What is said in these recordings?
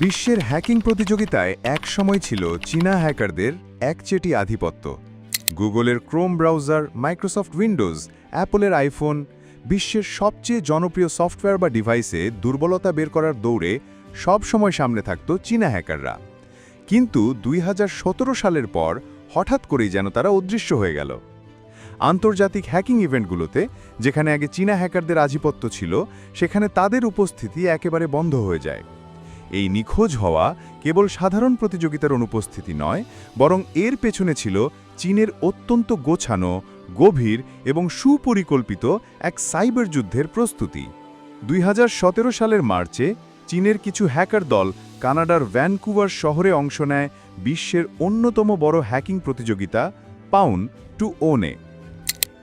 বিশ্বের হ্যাকিং প্রতিযোগিতায় এক সময় ছিল চীনা হ্যাকারদের একচেটি আধিপত্য। গুগলের ক্রোম ব্রাউজার, মাইক্রোসফট উইন্ডোজ, অ্যাপলের আইফোন, বিশ্বের সবচেয়ে জনপ্রিয় সফটওয়্যার বা ডিভাইসে দুর্বলতা বের করার দৌড়ে সব সময় সামনে থাকত চীনা হ্যাকাররা। কিন্তু দুই হাজার সতেরো সালের পর হঠাৎ করেই যেন তারা অদৃশ্য হয়ে গেল। আন্তর্জাতিক হ্যাকিং ইভেন্টগুলোতে, যেখানে আগে চীনা হ্যাকারদের আধিপত্য ছিল, সেখানে তাদের উপস্থিতি একেবারে বন্ধ হয়ে যায়। এই নিখোঁজ হওয়া কেবল সাধারণ প্রতিযোগিতার অনুপস্থিতি নয়, বরং এর পেছনে ছিল চীনের অত্যন্ত গোছানো, গভীর এবং সুপরিকল্পিত এক সাইবার যুদ্ধের প্রস্তুতি। দুই হাজার সতেরো সালের মার্চে চীনের কিছু হ্যাকার দল কানাডার ভ্যানকুভার শহরে অংশ নেয় বিশ্বের অন্যতম বড় হ্যাকিং প্রতিযোগিতা পাউন টু ওনে।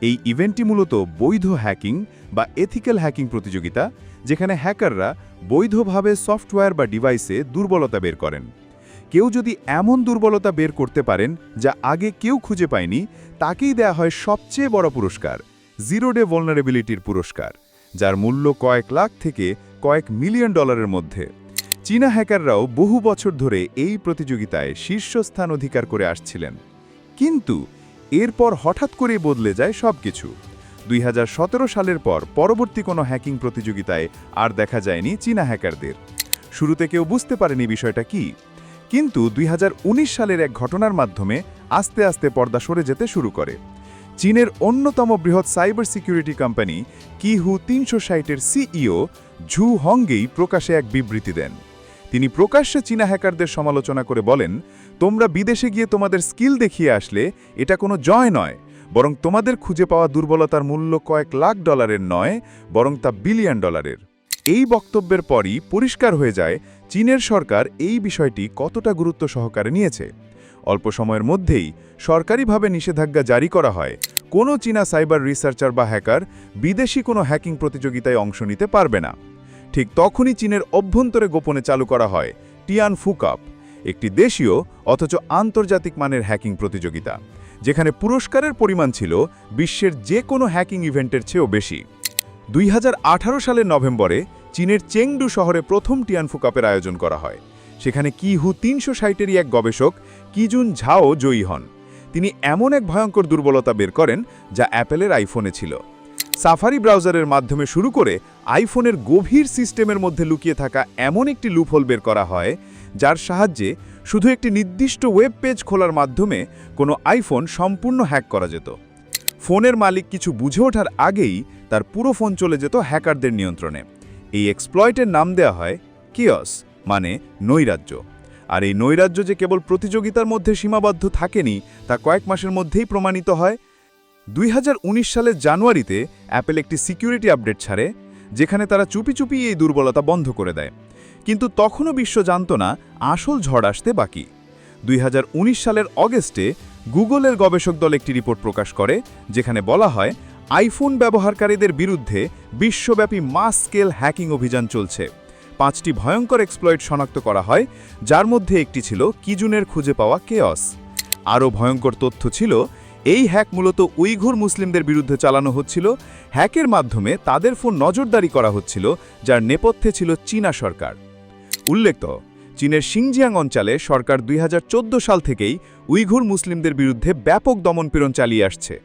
এই ইভেন্টটি মূলত বৈধ হ্যাকিং বা এথিক্যাল হ্যাকিং প্রতিযোগিতা যেখানে হ্যাকাররা বৈধভাবে সফটওয়্যার বা ডিভাইসে দুর্বলতা বের করেন। কেউ যদি এমন দুর্বলতা বের করতে পারেন, যা আগে কেউ খুঁজে পায়নি, তাকেই দেয়া হয় সবচেয়ে বড় পুরস্কার জিরো ডে ভলনারেবিলিটির পুরস্কার, যার মূল্য কয়েক লাখ থেকে কয়েক মিলিয়ন ডলারের মধ্যে। চীনা হ্যাকাররাও বহু বছর ধরে এই প্রতিযোগিতায় শীর্ষস্থান অধিকার করে আসছিলেন। কিন্তু এরপর হঠাৎ করেই বদলে যায় সবকিছু। দুই হাজার সতেরো সালের পর পরবর্তী কোনো হ্যাকিং প্রতিযোগিতায় আর দেখা যায়নি চীনা হ্যাকারদের। শুরুতে কেউ বুঝতে পারেনি বিষয়টা কি। কিন্তু দুই হাজার উনিশ সালের এক ঘটনার মাধ্যমে আস্তে আস্তে পর্দা সরে যেতে শুরু করে। চীনের অন্যতম বৃহৎ সাইবার সিকিউরিটি কোম্পানি কিহু তিনশো ষাটের সিইও ঝু হংগেই প্রকাশে এক বিবৃতি দেন। তিনি প্রকাশ্যে চীনা হ্যাকারদের সমালোচনা করে বলেন, তোমরা বিদেশে গিয়ে তোমাদের স্কিল দেখিয়ে আসলে এটা কোনো জয় নয় বরং তোমাদের খুঁজে পাওয়া দুর্বলতার মূল্য কয়েক লাখ ডলারের নয়, বরং তা বিলিয়ন ডলারের। এই বক্তব্যের পরই পরিষ্কার হয়ে যায় চীনের সরকার এই বিষয়টি কতটা গুরুত্ব সহকারে নিয়েছে। অল্প সময়ের মধ্যেই সরকারিভাবে নিষেধাজ্ঞা জারি করা হয়। কোনো চীনা সাইবার রিসার্চার বা হ্যাকার বিদেশি কোনো হ্যাকিং প্রতিযোগিতায় অংশ নিতে পারবে না। ঠিক তখনই চীনের অভ্যন্তরে গোপনে চালু করা হয় টিয়ান ফুকাপ একটি দেশীয় অথচ আন্তর্জাতিক মানের হ্যাকিং প্রতিযোগিতা। যেখানে পুরস্কারের পরিমাণ ছিল বিশ্বের যে কোনো হ্যাকিং ইভেন্টের চেয়েও বেশি। দুই হাজার আঠারো সালের নভেম্বরে চীনের চেংডু শহরে প্রথম টিয়ানফু কাপের আয়োজন করা হয়। সেখানে কিহু তিনশো ষাটেরই এক গবেষক কিজুন ঝাও জয়ী হন। তিনি এমন এক ভয়ঙ্কর দুর্বলতা বের করেন যা অ্যাপেলের আইফোনে ছিল। সাফারি ব্রাউজারের মাধ্যমে শুরু করে আইফোনের গভীর সিস্টেমের মধ্যে লুকিয়ে থাকা এমন একটি লুপহোল বের করা হয়, যার সাহায্যে শুধু একটি নির্দিষ্ট ওয়েব পেজ খোলার মাধ্যমে কোনো আইফোন সম্পূর্ণ হ্যাক করা যেত। ফোনের মালিক কিছু বুঝে ওঠার আগেই তার পুরো ফোন চলে যেত হ্যাকারদের নিয়ন্ত্রণে। এই এক্সপ্লয়েটের নাম দেওয়া হয় কিয়স মানে নৈরাজ্য। আর এই নৈরাজ্য যে কেবল প্রতিযোগিতার মধ্যে সীমাবদ্ধ থাকেনি, তা কয়েক মাসের মধ্যেই প্রমাণিত হয়। দুই হাজার উনিশ সালের জানুয়ারিতে অ্যাপেল একটি সিকিউরিটি আপডেট ছাড়ে, যেখানে তারা চুপি চুপি এই দুর্বলতা বন্ধ করে দেয়। কিন্তু তখনও বিশ্ব জানত না আসল ঝড় আসতে বাকি। দুই হাজার উনিশ সালের অগস্টে গুগলের গবেষক দল একটি রিপোর্ট প্রকাশ করে, যেখানে বলা হয়, আইফোন ব্যবহারকারীদের বিরুদ্ধে বিশ্বব্যাপী মাস স্কেল হ্যাকিং অভিযান চলছে। পাঁচটি ভয়ঙ্কর এক্সপ্লয়েট শনাক্ত করা হয়, যার মধ্যে একটি ছিল কিজুনের খুঁজে পাওয়া কেয়স। আরও ভয়ঙ্কর তথ্য ছিল, এই হ্যাক মূলত উইঘুর মুসলিমদের বিরুদ্ধে চালানো হচ্ছিল, হ্যাকের মাধ্যমে তাদের ফোন নজরদারি করা হচ্ছিল, যার নেপথ্যে ছিল চীনা সরকার। উল্লেখ চীনের সিংজিয়াং অঞ্চলে সরকার দুই হাজার চোদ্দ সাল থেকেই উইঘুর মুসলিমদের বিরুদ্ধে ব্যাপক দমনপীড়ন চালিয়ে আসছে।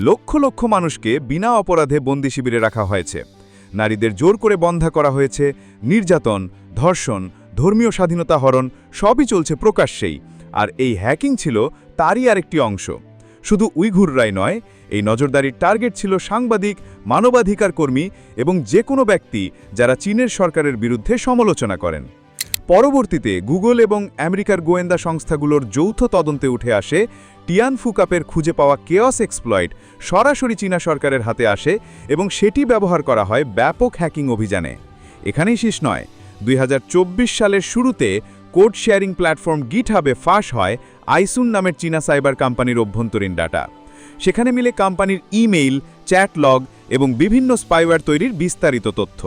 লক্ষ লক্ষ মানুষকে বিনা অপরাধে বন্দি শিবিরে রাখা হয়েছে। নারীদের জোর করে বন্ধা করা হয়েছে। নির্যাতন, ধর্ষণ, ধর্মীয় স্বাধীনতা হরণ সবই চলছে প্রকাশ্যেই। আর এই হ্যাকিং ছিল তারই আরেকটি অংশ। শুধু উইঘুররাই নয়, এই নজরদারির টার্গেট ছিল সাংবাদিক মানবাধিকার কর্মী এবং যে কোনো ব্যক্তি যারা চীনের সরকারের বিরুদ্ধে সমালোচনা করেন। পরবর্তীতে গুগল এবং আমেরিকার গোয়েন্দা সংস্থাগুলোর যৌথ তদন্তে উঠে আসে টিয়ান ফুকাপের খুঁজে পাওয়া কেয়স এক্সপ্লয়েড, সরাসরি চীনা সরকারের হাতে আসে এবং সেটি ব্যবহার করা হয় ব্যাপক হ্যাকিং অভিযানে। এখানেই শেষ নয়, দুই সালের শুরুতে কোড শেয়ারিং প্ল্যাটফর্ম গিটহাবে ফাঁস হয় আইসুন নামের চীনা সাইবার কোম্পানির অভ্যন্তরীণ ডাটা। সেখানে মিলে কোম্পানির ইমেইল, চ্যাট লগ এবং বিভিন্ন স্পাইওয়্যার তৈরির বিস্তারিত তথ্য।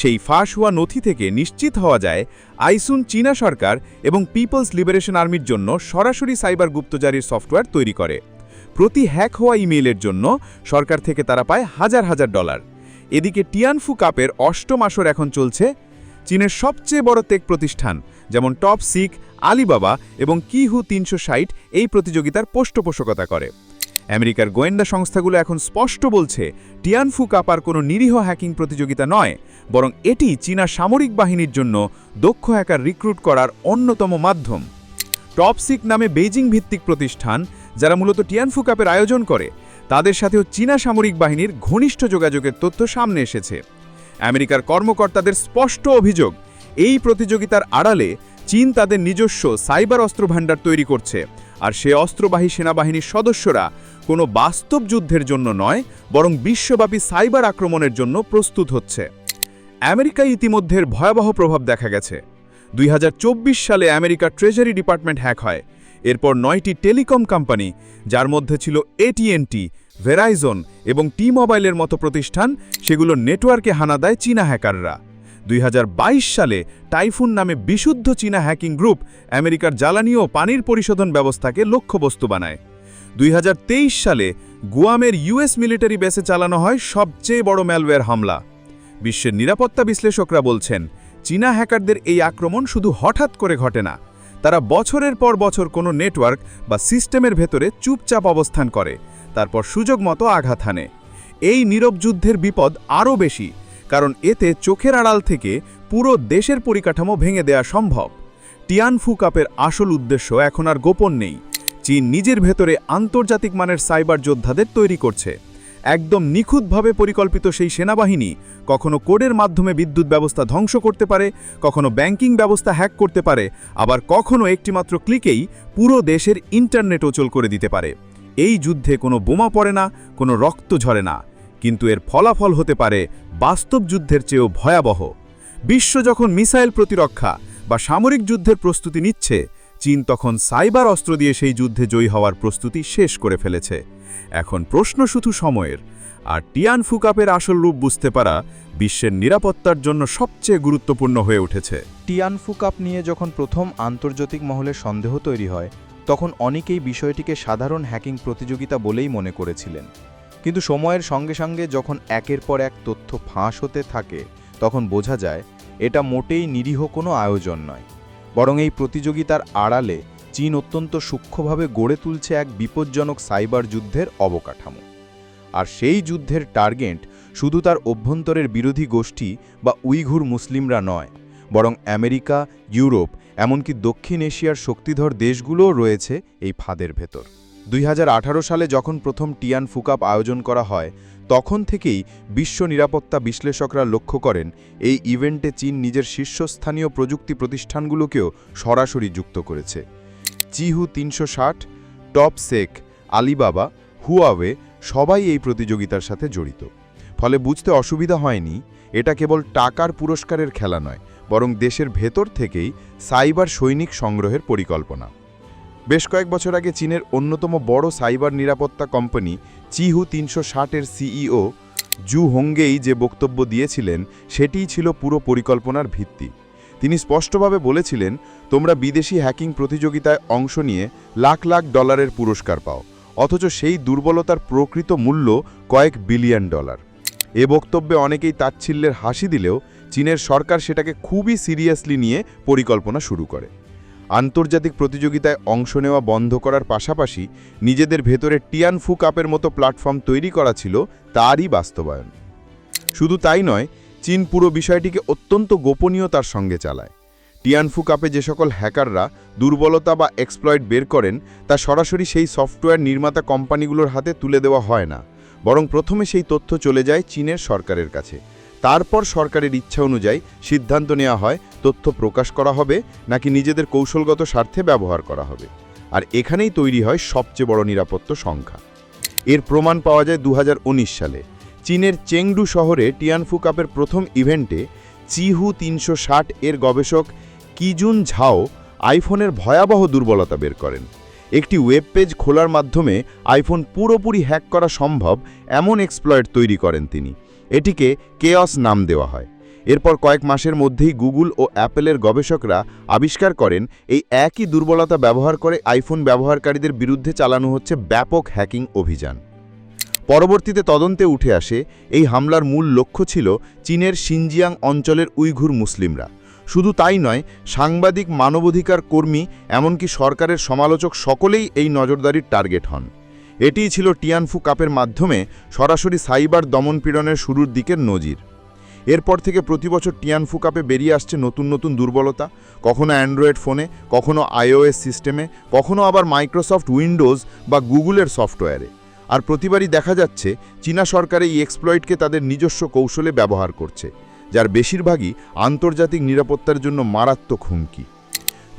সেই ফাঁস হওয়া নথি থেকে নিশ্চিত হওয়া যায় আইসুন চীনা সরকার এবং পিপলস লিবারেশন আর্মির জন্য সরাসরি সাইবার গুপ্তজারির সফটওয়্যার তৈরি করে। প্রতি হ্যাক হওয়া ইমেইলের জন্য সরকার থেকে তারা পায় হাজার হাজার ডলার। এদিকে টিয়ানফু কাপের অষ্টম আসর এখন চলছে চীনের সবচেয়ে বড় তেক প্রতিষ্ঠান, যেমন টপ সিক আলিবাবা এবং কিহু তিনশো ষাট এই প্রতিযোগিতার পৃষ্ঠপোষকতা করে। আমেরিকার গোয়েন্দা সংস্থাগুলো এখন স্পষ্ট বলছে, টিয়ানফু কাপার কোনো নিরীহ হ্যাকিং প্রতিযোগিতা নয়, বরং এটি চীনা সামরিক বাহিনীর জন্য দক্ষ হ্যাকার রিক্রুট করার অন্যতম মাধ্যম। টপসিক নামে বেইজিং ভিত্তিক প্রতিষ্ঠান, যারা মূলত টিয়ানফু কাপের আয়োজন করে, তাদের সাথেও চীনা সামরিক বাহিনীর ঘনিষ্ঠ যোগাযোগের তথ্য সামনে এসেছে। আমেরিকার কর্মকর্তাদের স্পষ্ট অভিযোগ, এই প্রতিযোগিতার আড়ালে চীন তাদের নিজস্ব সাইবার অস্ত্র ভাণ্ডার তৈরি করছে আর সে অস্ত্রবাহী সেনাবাহিনীর সদস্যরা কোনো বাস্তব যুদ্ধের জন্য নয়, বরং বিশ্বব্যাপী সাইবার আক্রমণের জন্য প্রস্তুত হচ্ছে। আমেরিকায় ইতিমধ্যে ভয়াবহ প্রভাব দেখা গেছে। দুই হাজার চব্বিশ সালে আমেরিকার ট্রেজারি ডিপার্টমেন্ট হ্যাক হয়। এরপর নয়টি টেলিকম কোম্পানি, যার মধ্যে ছিল এটিএনটি ভেরাইজন এবং টি মোবাইলের মতো প্রতিষ্ঠান, সেগুলো নেটওয়ার্কে হানা দেয় চীনা হ্যাকাররা। দুই হাজার বাইশ সালে টাইফুন নামে বিশুদ্ধ চীনা হ্যাকিং গ্রুপ আমেরিকার জ্বালানি ও পানির পরিশোধন ব্যবস্থাকে লক্ষ্যবস্তু বানায়। দুই হাজার তেইশ সালে গুয়ামের ইউএস মিলিটারি বেসে চালানো হয় সবচেয়ে বড় ম্যালওয়্যার হামলা। বিশ্বের নিরাপত্তা বিশ্লেষকরা বলছেন, চীনা হ্যাকারদের এই আক্রমণ শুধু হঠাৎ করে ঘটে না, তারা বছরের পর বছর কোনো নেটওয়ার্ক বা সিস্টেমের ভেতরে চুপচাপ অবস্থান করে, তারপর সুযোগ মতো আঘাত হানে। এই নীরব যুদ্ধের বিপদ আরও বেশি কারণ এতে চোখের আড়াল থেকে পুরো দেশের পরিকাঠামো ভেঙে দেয়া সম্ভব। টিয়ানফু কাপের আসল উদ্দেশ্য এখন আর গোপন নেই। চীন নিজের ভেতরে আন্তর্জাতিক মানের সাইবার যোদ্ধাদের তৈরি করছে। একদম নিখুঁতভাবে পরিকল্পিত সেই সেনাবাহিনী কখনো কোডের মাধ্যমে বিদ্যুৎ ব্যবস্থা ধ্বংস করতে পারে, কখনো ব্যাংকিং ব্যবস্থা হ্যাক করতে পারে, আবার কখনো একটিমাত্র ক্লিকেই পুরো দেশের ইন্টারনেট অচল করে দিতে পারে। এই যুদ্ধে কোনো বোমা পড়ে না, কোনো রক্ত ঝরে না। কিন্তু এর ফলাফল হতে পারে বাস্তব যুদ্ধের চেয়েও ভয়াবহ। বিশ্ব যখন মিসাইল প্রতিরক্ষা বা সামরিক যুদ্ধের প্রস্তুতি নিচ্ছে, চীন তখন সাইবার অস্ত্র দিয়ে সেই যুদ্ধে জয়ী হওয়ার প্রস্তুতি শেষ করে ফেলেছে। এখন প্রশ্ন শুধু সময়ের, আর টিয়ান ফুকাপের আসল রূপ বুঝতে পারা বিশ্বের নিরাপত্তার জন্য সবচেয়ে গুরুত্বপূর্ণ হয়ে উঠেছে। টিয়ান ফুকাপ নিয়ে যখন প্রথম আন্তর্জাতিক মহলে সন্দেহ তৈরি হয়, তখন অনেকেই বিষয়টিকে সাধারণ হ্যাকিং প্রতিযোগিতা বলেই মনে করেছিলেন। কিন্তু সময়ের সঙ্গে সঙ্গে যখন একের পর এক তথ্য ফাঁস হতে থাকে, তখন বোঝা যায় এটা মোটেই নিরীহ কোনো আয়োজন নয়। বরং এই প্রতিযোগিতার আড়ালে চীন অত্যন্ত সূক্ষ্মভাবে গড়ে তুলছে এক বিপজ্জনক সাইবার যুদ্ধের অবকাঠামো। আর সেই যুদ্ধের টার্গেট শুধু তার অভ্যন্তরের বিরোধী গোষ্ঠী বা উইঘুর মুসলিমরা নয়, বরং আমেরিকা, ইউরোপ, এমনকি দক্ষিণ এশিয়ার শক্তিধর দেশগুলোও রয়েছে এই ফাঁদের ভেতর। দুই হাজার আঠারো সালে যখন প্রথম টিয়ান ফুকাপ আয়োজন করা হয়, তখন থেকেই বিশ্ব নিরাপত্তা বিশ্লেষকরা লক্ষ্য করেন এই ইভেন্টে চীন নিজের শীর্ষস্থানীয় প্রযুক্তি প্রতিষ্ঠানগুলোকেও সরাসরি যুক্ত করেছে। চিহু তিনশো ষাট টপ সেক আলিবাবা, হুয়াওয়ে সবাই এই প্রতিযোগিতার সাথে জড়িত। ফলে বুঝতে অসুবিধা হয়নি, এটা কেবল টাকার পুরস্কারের খেলা নয়, বরং দেশের ভেতর থেকেই সাইবার সৈনিক সংগ্রহের পরিকল্পনা। বেশ কয়েক বছর আগে চীনের অন্যতম বড় সাইবার নিরাপত্তা কোম্পানি চিহু তিনশো ষাটের সিইও জু হোঙ্গেই যে বক্তব্য দিয়েছিলেন, সেটিই ছিল পুরো পরিকল্পনার ভিত্তি। তিনি স্পষ্টভাবে বলেছিলেন, তোমরা বিদেশি হ্যাকিং প্রতিযোগিতায় অংশ নিয়ে লাখ লাখ ডলারের পুরস্কার পাও, অথচ সেই দুর্বলতার প্রকৃত মূল্য কয়েক বিলিয়ন ডলার। এ বক্তব্যে অনেকেই তাচ্ছিল্যের হাসি দিলেও চীনের সরকার সেটাকে খুবই সিরিয়াসলি নিয়ে পরিকল্পনা শুরু করে। আন্তর্জাতিক প্রতিযোগিতায় অংশ নেওয়া বন্ধ করার পাশাপাশি নিজেদের ভেতরে টিয়ানফু কাপের মতো প্ল্যাটফর্ম তৈরি করা ছিল তারই বাস্তবায়ন। শুধু তাই নয়, চীন পুরো বিষয়টিকে অত্যন্ত গোপনীয়তার সঙ্গে চালায়। টিয়ানফু কাপে যে সকল হ্যাকাররা দুর্বলতা বা এক্সপ্লয়েড বের করেন, তা সরাসরি সেই সফটওয়্যার নির্মাতা কোম্পানিগুলোর হাতে তুলে দেওয়া হয় না, বরং প্রথমে সেই তথ্য চলে যায় চীনের সরকারের কাছে। তারপর সরকারের ইচ্ছা অনুযায়ী সিদ্ধান্ত নেওয়া হয়, তথ্য প্রকাশ করা হবে, নাকি নিজেদের কৌশলগত স্বার্থে ব্যবহার করা হবে। আর এখানেই তৈরি হয় সবচেয়ে বড় নিরাপত্তা সংখ্যা। এর প্রমাণ পাওয়া যায় দু হাজার উনিশ সালে। চীনের চেংডু শহরে টিয়ানফু কাপের প্রথম ইভেন্টে চিহু তিনশো ষাট এর গবেষক কিজুন ঝাও আইফোনের ভয়াবহ দুর্বলতা বের করেন। একটি ওয়েব পেজ খোলার মাধ্যমে আইফোন পুরোপুরি হ্যাক করা সম্ভব এমন এক্সপ্লয়েট তৈরি করেন তিনি। এটিকে কেয়স নাম দেওয়া হয়। এরপর কয়েক মাসের মধ্যেই গুগল ও অ্যাপেলের গবেষকরা আবিষ্কার করেন, এই একই দুর্বলতা ব্যবহার করে আইফোন ব্যবহারকারীদের বিরুদ্ধে চালানো হচ্ছে ব্যাপক হ্যাকিং অভিযান। পরবর্তীতে তদন্তে উঠে আসে, এই হামলার মূল লক্ষ্য ছিল চীনের সিনজিয়াং অঞ্চলের উইঘুর মুসলিমরা। শুধু তাই নয়, সাংবাদিক মানবাধিকার কর্মী, এমনকি সরকারের সমালোচক সকলেই এই নজরদারির টার্গেট হন। এটিই ছিল টিয়ানফু কাপের মাধ্যমে সরাসরি সাইবার দমনপীড়নের শুরুর দিকের নজির। এরপর থেকে প্রতি বছর টিয়ানফু কাপে বেরিয়ে আসছে নতুন নতুন দুর্বলতা, কখনো অ্যান্ড্রয়েড ফোনে, কখনো আইওএস সিস্টেমে, কখনো আবার মাইক্রোসফট উইন্ডোজ বা গুগলের সফটওয়্যারে। আর প্রতিবারই দেখা যাচ্ছে, চীনা সরকার এই এক্সপ্লয়েটকে তাদের নিজস্ব কৌশলে ব্যবহার করছে, যার বেশিরভাগই আন্তর্জাতিক নিরাপত্তার জন্য মারাত্মক হুমকি।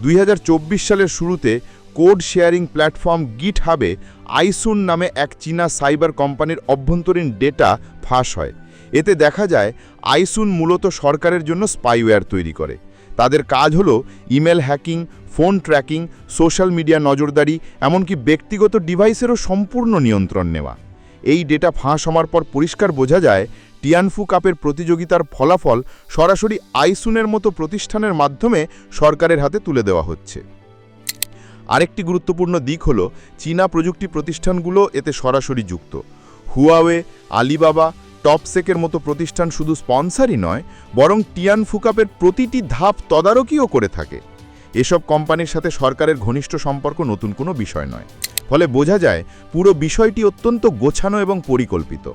দুই হাজার চব্বিশ সালের শুরুতে কোড শেয়ারিং প্ল্যাটফর্ম গিট হাবে আইসুন নামে এক চীনা সাইবার কোম্পানির অভ্যন্তরীণ ডেটা ফাঁস হয়। এতে দেখা যায়, আইসুন মূলত সরকারের জন্য স্পাইওয়্যার তৈরি করে। তাদের কাজ হলো email hacking, phone tracking, social media নজরদারি, এমনকি ব্যক্তিগত ডিভাইসেরও সম্পূর্ণ নিয়ন্ত্রণ নেওয়া। এই ডেটা ফাঁস হওয়ার পর পরিষ্কার বোঝা যায়, টিয়ানফু কাপের প্রতিযোগিতার ফলাফল সরাসরি আইসুনের মতো প্রতিষ্ঠানের মাধ্যমে সরকারের হাতে তুলে দেওয়া হচ্ছে। আরেকটি গুরুত্বপূর্ণ দিক হল, চীনা প্রযুক্তি প্রতিষ্ঠানগুলো এতে সরাসরি যুক্ত। হুয়াওয়ে, আলিবাবা, টপসেকের মতো প্রতিষ্ঠান শুধু স্পন্সারই নয়, বরং টিয়ান ফুকাপের প্রতিটি ধাপ তদারকিও করে থাকে। এসব কোম্পানির সাথে সরকারের ঘনিষ্ঠ সম্পর্ক নতুন কোনো বিষয় নয়। ফলে বোঝা যায়, পুরো বিষয়টি অত্যন্ত গোছানো এবং পরিকল্পিত।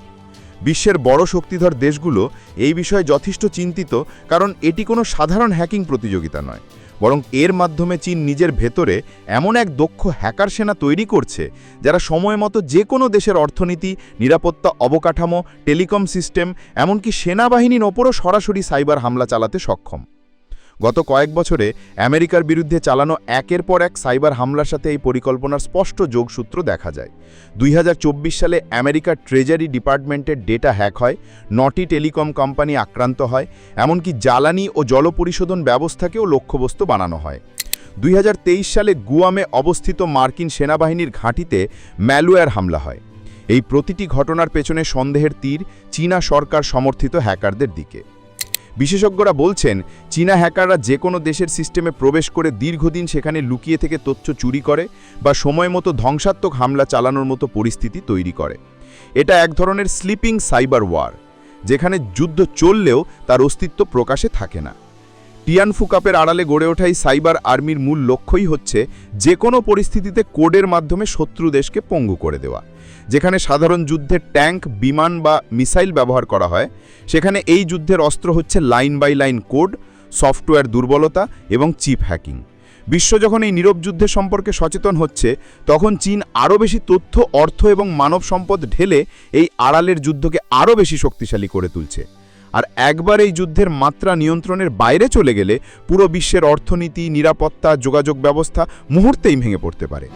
বিশ্বের বড় শক্তিধর দেশগুলো এই বিষয়ে যথেষ্ট চিন্তিত, কারণ এটি কোনো সাধারণ হ্যাকিং প্রতিযোগিতা নয়। বরং এর মাধ্যমে চীন নিজের ভেতরে এমন এক দক্ষ হ্যাকার সেনা তৈরি করছে, যারা সময় মতো যে কোনো দেশের অর্থনীতি, নিরাপত্তা অবকাঠামো, টেলিকম সিস্টেম, এমনকি সেনাবাহিনীর ওপরও সরাসরি সাইবার হামলা চালাতে সক্ষম। গত কয়েক বছরে আমেরিকার বিরুদ্ধে চালানো একের পর এক সাইবার হামলার সাথে এই পরিকল্পনার স্পষ্ট যোগসূত্র দেখা যায়। দুই হাজার চব্বিশ সালে আমেরিকার ট্রেজারি ডিপার্টমেন্টের ডেটা হ্যাক হয়, নটি টেলিকম কোম্পানি আক্রান্ত হয়, এমনকি জ্বালানি ও জল পরিশোধন ব্যবস্থাকেও লক্ষ্যবস্তু বানানো হয়। দুই হাজার তেইশ সালে গুয়ামে অবস্থিত মার্কিন সেনাবাহিনীর ঘাঁটিতে ম্যালওয়্যার হামলা হয়। এই প্রতিটি ঘটনার পেছনে সন্দেহের তীর চীনা সরকার সমর্থিত হ্যাকারদের দিকে। বিশেষজ্ঞরা বলছেন, চীনা হ্যাকাররা যে কোনো দেশের সিস্টেমে প্রবেশ করে দীর্ঘদিন সেখানে লুকিয়ে থেকে তথ্য চুরি করে বা সময় মতো ধ্বংসাত্মক হামলা চালানোর মতো পরিস্থিতি তৈরি করে। এটা এক ধরনের স্লিপিং সাইবার ওয়ার, যেখানে যুদ্ধ চললেও তার অস্তিত্ব প্রকাশে থাকে না। টিয়ানফু কাপের আড়ালে গড়ে ওঠাই সাইবার আর্মির মূল লক্ষ্যই হচ্ছে যে কোনো পরিস্থিতিতে কোডের মাধ্যমে শত্রু দেশকে পঙ্গু করে দেওয়া। যেখানে সাধারণ যুদ্ধে ট্যাঙ্ক, বিমান বা মিসাইল ব্যবহার করা হয়, সেখানে এই যুদ্ধের অস্ত্র হচ্ছে line by line code, software দুর্বলতা এবং চিপ হ্যাকিং। বিশ্ব যখন এই নীরব যুদ্ধের সম্পর্কে সচেতন হচ্ছে, তখন চীন আরও বেশি তথ্য, অর্থ এবং মানব সম্পদ ঢেলে এই আড়ালের যুদ্ধকে আরও বেশি শক্তিশালী করে তুলছে। আর একবার এই যুদ্ধের মাত্রা নিয়ন্ত্রণের বাইরে চলে গেলে পুরো বিশ্বের অর্থনীতি, নিরাপত্তা, যোগাযোগ ব্যবস্থা মুহূর্তেই ভেঙে পড়তে পারে।